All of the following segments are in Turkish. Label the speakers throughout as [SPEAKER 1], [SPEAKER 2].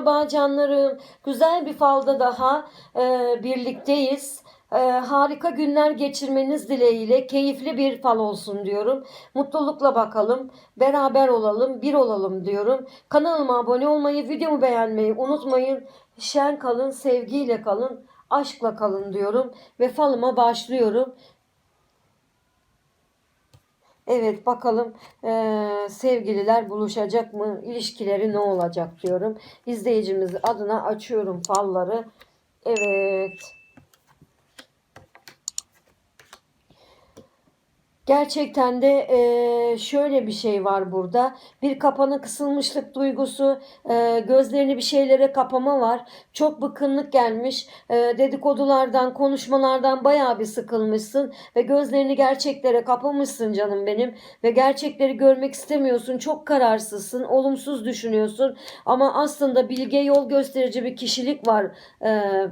[SPEAKER 1] Merhaba canlarım. Güzel bir falda daha e, birlikteyiz. E, harika günler geçirmeniz dileğiyle keyifli bir fal olsun diyorum. Mutlulukla bakalım, beraber olalım, bir olalım diyorum. Kanalıma abone olmayı, videomu beğenmeyi unutmayın. Şen kalın, sevgiyle kalın, aşkla kalın diyorum. Ve falıma başlıyorum. Evet bakalım eee, sevgililer buluşacak mı? İlişkileri ne olacak diyorum. İzleyicimiz adına açıyorum falları. Evet. Gerçekten de eee, şöyle bir şey var burada. Bir kapana kısılmışlık duygusu, eee, gözlerini bir şeylere kapama var. Çok bıkkınlık gelmiş. Eee, dedikodulardan, konuşmalardan bayağı bir sıkılmışsın ve gözlerini gerçeklere kapamışsın canım benim ve gerçekleri görmek istemiyorsun. Çok kararsızsın, olumsuz düşünüyorsun ama aslında bilge yol gösterici bir kişilik var. Eee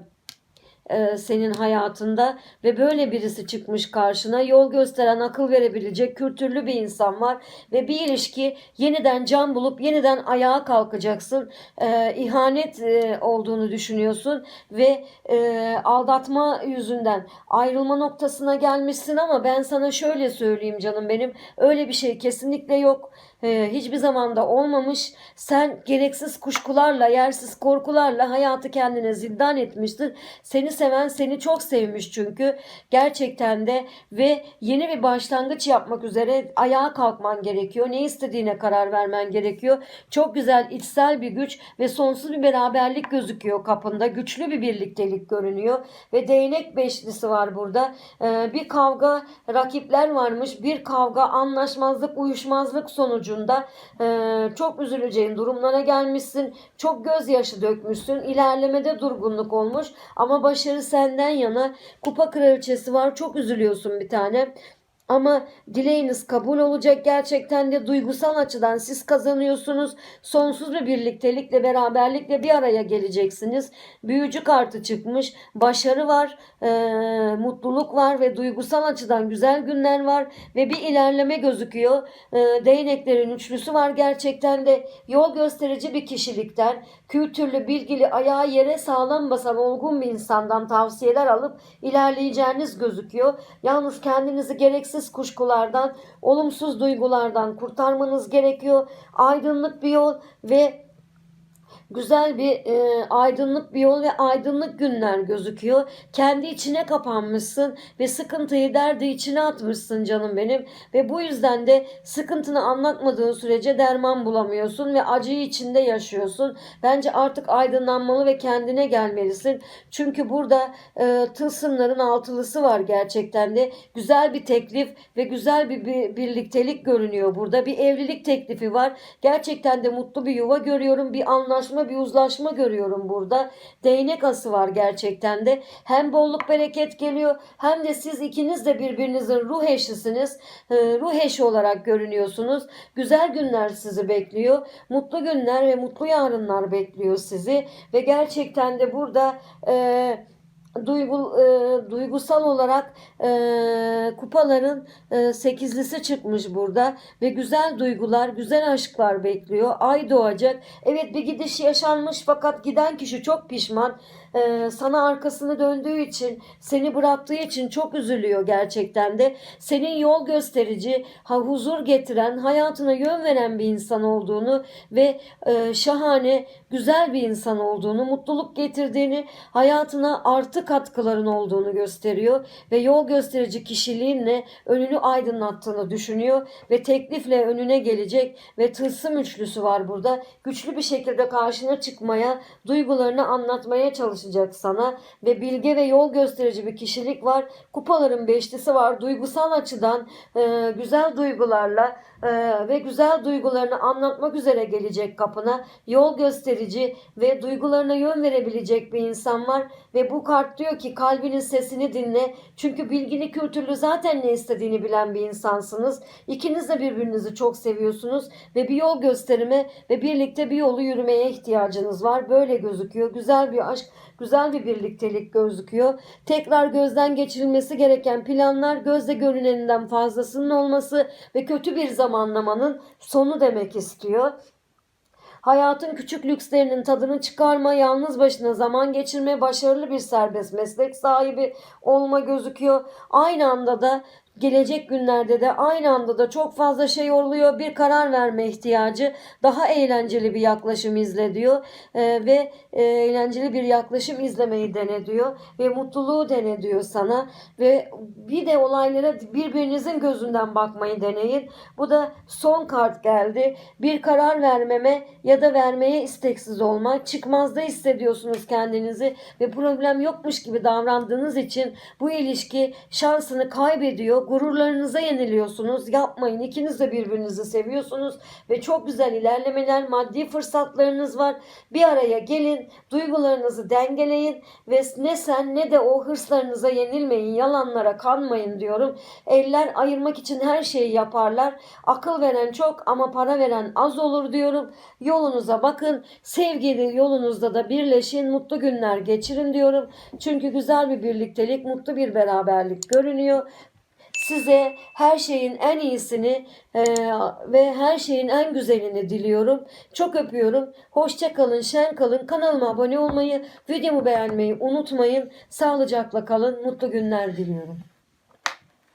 [SPEAKER 1] e, senin hayatında ve böyle birisi çıkmış karşına yol gösteren akıl verebilecek kültürlü bir insan var ve bir ilişki yeniden can bulup yeniden ayağa kalkacaksın e, ihanet e, olduğunu düşünüyorsun ve e, aldatma yüzünden ayrılma noktasına gelmişsin ama ben sana şöyle söyleyeyim canım benim öyle bir şey kesinlikle yok e, hiçbir zamanda olmamış. Sen gereksiz kuşkularla, yersiz korkularla hayatı kendine zindan etmiştin. Seni seven seni çok sevmiş çünkü. Gerçekten de ve yeni bir başlangıç yapmak üzere ayağa kalkman gerekiyor. Ne istediğine karar vermen gerekiyor. Çok güzel içsel bir güç ve sonsuz bir beraberlik gözüküyor kapında. Güçlü bir birliktelik görünüyor ve değnek beşlisi var burada. Ee, bir kavga rakipler varmış. Bir kavga anlaşmazlık, uyuşmazlık sonucunda e, çok üzüleceğin durumlara gelmişsin. Çok gözyaşı dökmüşsün. İlerlemede durgunluk olmuş ama başarı senden yana. Kupa kraliçesi var. Çok üzülüyorsun bir tane. Ama dileğiniz kabul olacak. Gerçekten de duygusal açıdan siz kazanıyorsunuz. Sonsuz bir birliktelikle, beraberlikle bir araya geleceksiniz. Büyücü kartı çıkmış. Başarı var, e, mutluluk var ve duygusal açıdan güzel günler var. Ve bir ilerleme gözüküyor. E, değneklerin üçlüsü var. Gerçekten de yol gösterici bir kişilikten, kültürlü, bilgili, ayağı yere sağlam basan olgun bir insandan tavsiyeler alıp ilerleyeceğiniz gözüküyor. Yalnız kendinizi gereksiz kuşkulardan, olumsuz duygulardan kurtarmanız gerekiyor. Aydınlık bir yol ve güzel bir e, aydınlık bir yol ve aydınlık günler gözüküyor. Kendi içine kapanmışsın ve sıkıntıyı derdi içine atmışsın canım benim. Ve bu yüzden de sıkıntını anlatmadığın sürece derman bulamıyorsun ve acıyı içinde yaşıyorsun. Bence artık aydınlanmalı ve kendine gelmelisin. Çünkü burada e, tılsımların altılısı var gerçekten de. Güzel bir teklif ve güzel bir, bir birliktelik görünüyor burada. Bir evlilik teklifi var. Gerçekten de mutlu bir yuva görüyorum. Bir anlaşma bir uzlaşma görüyorum burada. Değnek ası var gerçekten de. Hem bolluk bereket geliyor hem de siz ikiniz de birbirinizin ruh eşisiniz. Ee, ruh eşi olarak görünüyorsunuz. Güzel günler sizi bekliyor. Mutlu günler ve mutlu yarınlar bekliyor sizi. Ve gerçekten de burada... E, duygu, e, duygusal olarak e, kupaların e, sekizlisi çıkmış burada ve güzel duygular, güzel aşklar bekliyor. Ay doğacak. Evet bir gidiş yaşanmış fakat giden kişi çok pişman. E, sana arkasını döndüğü için, seni bıraktığı için çok üzülüyor gerçekten de. Senin yol gösterici, ha, huzur getiren, hayatına yön veren bir insan olduğunu ve e, şahane, güzel bir insan olduğunu, mutluluk getirdiğini, hayatına artı katkıların olduğunu gösteriyor ve yol gösterici kişiliğinle önünü aydınlattığını düşünüyor ve teklifle önüne gelecek ve tılsım üçlüsü var burada. Güçlü bir şekilde karşına çıkmaya, duygularını anlatmaya çalışacak sana ve bilge ve yol gösterici bir kişilik var. Kupaların beşlisi var. Duygusal açıdan e, güzel duygularla e, ve güzel duygularını anlatmak üzere gelecek kapına. Yol gösterici ve duygularına yön verebilecek bir insan var ve bu kart diyor ki kalbinin sesini dinle. Çünkü bilgini kültürlü zaten ne istediğini bilen bir insansınız. İkiniz de birbirinizi çok seviyorsunuz ve bir yol gösterime ve birlikte bir yolu yürümeye ihtiyacınız var. Böyle gözüküyor. Güzel bir aşk, güzel bir birliktelik gözüküyor. Tekrar gözden geçirilmesi gereken planlar gözde görüneninden fazlasının olması ve kötü bir zamanlamanın sonu demek istiyor. Hayatın küçük lükslerinin tadını çıkarma, yalnız başına zaman geçirme, başarılı bir serbest meslek sahibi olma gözüküyor. Aynı anda da gelecek günlerde de aynı anda da çok fazla şey oluyor. Bir karar verme ihtiyacı, daha eğlenceli bir yaklaşım izle diyor Ee, ve e, eğlenceli bir yaklaşım izlemeyi dene diyor ve mutluluğu dene diyor sana ve bir de olaylara birbirinizin gözünden bakmayı deneyin. Bu da son kart geldi. Bir karar vermeme ya da vermeye isteksiz olma. Çıkmazda hissediyorsunuz kendinizi ve problem yokmuş gibi davrandığınız için bu ilişki şansını kaybediyor. Gururlarınıza yeniliyorsunuz. Yapmayın. İkiniz de birbirinizi seviyorsunuz ve çok güzel ilerlemeler, maddi fırsatlarınız var. Bir araya gelin, duygularınızı dengeleyin ve ne sen ne de o hırslarınıza yenilmeyin, yalanlara kanmayın diyorum. Eller ayırmak için her şeyi yaparlar. Akıl veren çok ama para veren az olur diyorum. Yolunuza bakın. Sevgili yolunuzda da birleşin. Mutlu günler geçirin diyorum. Çünkü güzel bir birliktelik, mutlu bir beraberlik görünüyor. Size her şeyin en iyisini e, ve her şeyin en güzelini diliyorum. Çok öpüyorum. Hoşça kalın, şen kalın. Kanalıma abone olmayı, videomu beğenmeyi unutmayın. Sağlıcakla kalın. Mutlu günler diliyorum.